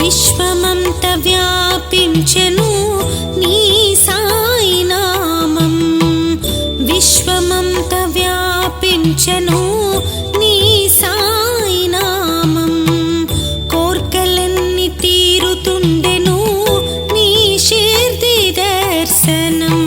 విశ్వమంత వ్యాపించెను నీ సాయి నామం విశ్వమంత వ్యాపించెను నీ సాయి నామం కోర్కలన్నీ తీరుతుండెను నీ దర్శనం.